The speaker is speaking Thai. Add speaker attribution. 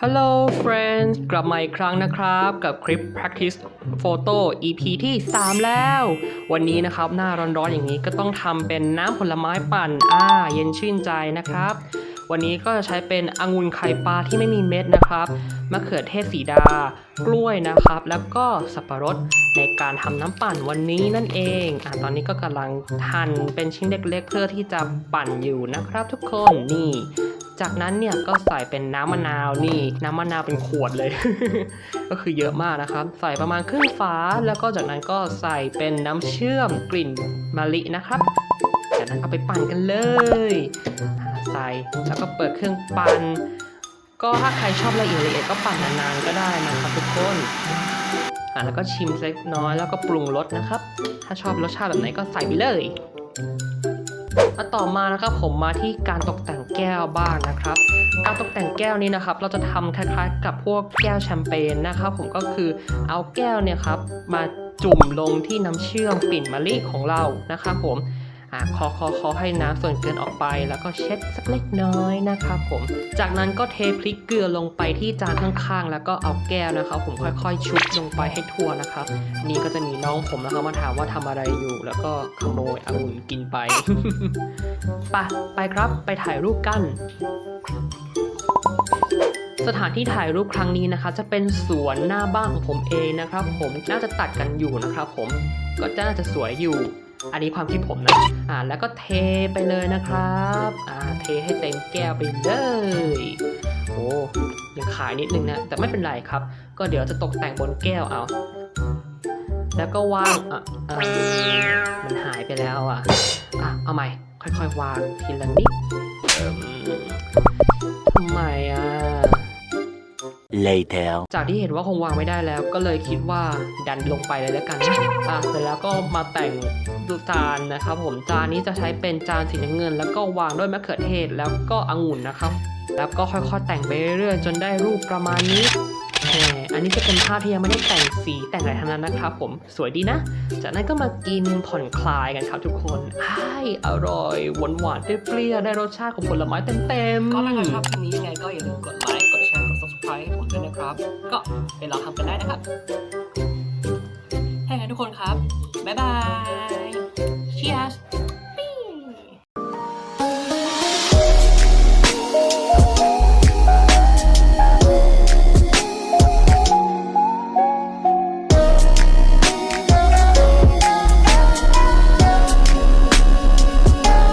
Speaker 1: Hello friends กลับมาอีกครั้งนะครับกับคลิป practice photo EP ที่ 3 แล้ว วันนี้นะครับหน้าร้อนๆอย่างนี้ก็ต้องทำเป็นน้ำผลไม้ปั่น อ่า เย็นชื่นใจนะครับ วันนี้ก็จะใช้เป็นองุ่นไข่ปลาที่ไม่มีเม็ดนะครับ มะเขือเทศสีดา กล้วยนะครับ แล้วก็สับปะรดในการทำน้ำปั่นวันนี้นั่นเอง อ่าตอนนี้ก็กำลังหั่นเป็นชิ้นเล็กๆเพื่อที่จะปั่นอยู่นะครับทุกคนนี่ จากนั้นเนี่ยก็ใส่เป็นน้ำมะนาวนี่ น้ำมะนาวเป็นขวดเลย ก็คือเยอะมากนะครับ ใส่ประมาณครึ่งฝาแล้วก็จากนั้นก็ใส่เป็นน้ำเชื่อมกลิ่นมะลินะครับจากนั้นเอาไปปั่นกันเลยใส่แล้วก็เปิดเครื่องปั่นก็ถ้าใครชอบละเอียดละเอียดก็ปั่นนานๆก็ได้นะครับทุกคนอ่าแล้วก็ชิมเล็กน้อยแล้วก็ปรุงรสนะครับ ถ้าชอบรสชาติแบบไหนก็ใส่ไปเลย แล้วต่อมานะครับผมมาที่การตกแต่งแก้วบ้างนะครับ การตกแต่งแก้วนี้นะครับ เราจะทำคล้ายๆ กับพวกแก้วแชมเปญนะครับ ผมก็คือเอาแก้วเนี่ยครับมาจุ่มลงที่น้ำเชื่อมปิ่นมะลิของเรานะครับผม อ่าคอคอคอให้น้ำส่วนเกินออกไป แล้วก็เช็ดสักเล็กน้อยนะครับผม จากนั้นก็เทพริกเกลือลงไปที่จานข้างๆ แล้วก็เอาแก้วนะครับผมค่อยๆ ชุบลงไปให้ทั่วนะครับ นี่ก็จะมีน้องผมนะครับมาถามว่าทำอะไรอยู่ แล้วก็ขโมยองุ่นกินไปไปไปครับไปถ่ายรูปกันสถานที่ถ่ายรูปครั้งนี้นะคะ จะเป็นสวนหน้าบ้านของผมเองนะครับ ผมน่าจะตัดกันอยู่นะครับ ผมก็น่าจะสวยอยู่ อันนี้ความคิดผมนะอ่าแล้วก็เทไปเลยนะครับอ่าเทให้เต็มแก้วไปเลยโอ้ยังขายนิดนึงนะแต่ไม่เป็นไรครับ ก็เดี๋ยวจะตกแต่งบนแก้วเอา แล้วก็วางอะเออมันหายไปแล้วอะอะเอาใหม่ ค่อยๆวางทีละนิดเอิ่มทำไมอะ
Speaker 2: Later.
Speaker 1: จากที่เห็นว่าคงวางไม่ได้แล้ว ก็เลยคิดว่าดันลงไปเลยแล้วกันนะอะเสร็จแล้วก็มาแต่งดูจานนะครับผมจานนี้จะใช้เป็นจานสีน้ำเงิน แล้วก็วางด้วยมะเขือเทศแล้วก็องุ่นนะครับ แล้วก็ค่อยๆแต่งไปเรื่อยๆจนได้รูปประมาณนี้แหมอันนี้จะเป็นภาพที่ยังไม่ได้แต่งสีแต่งอะไรทั้งนั้นนะครับผมสวยดีนะ จากนั้นก็มากินผ่อนคลายกันครับทุกคนอ้ายอร่อยหวานหวานๆเปรี้ยวๆได้รสชาติของผลไม้เต็มๆก็ถ้าใครชอบคลิปนี้ยังไงก็อย่าลืมกดไลค์กดแชร์กด subscribe ให้ผมด้วยนะครับ ก็ไปลองทำกันได้นะครับให้กันทุกคนครับ บ๊ายบาย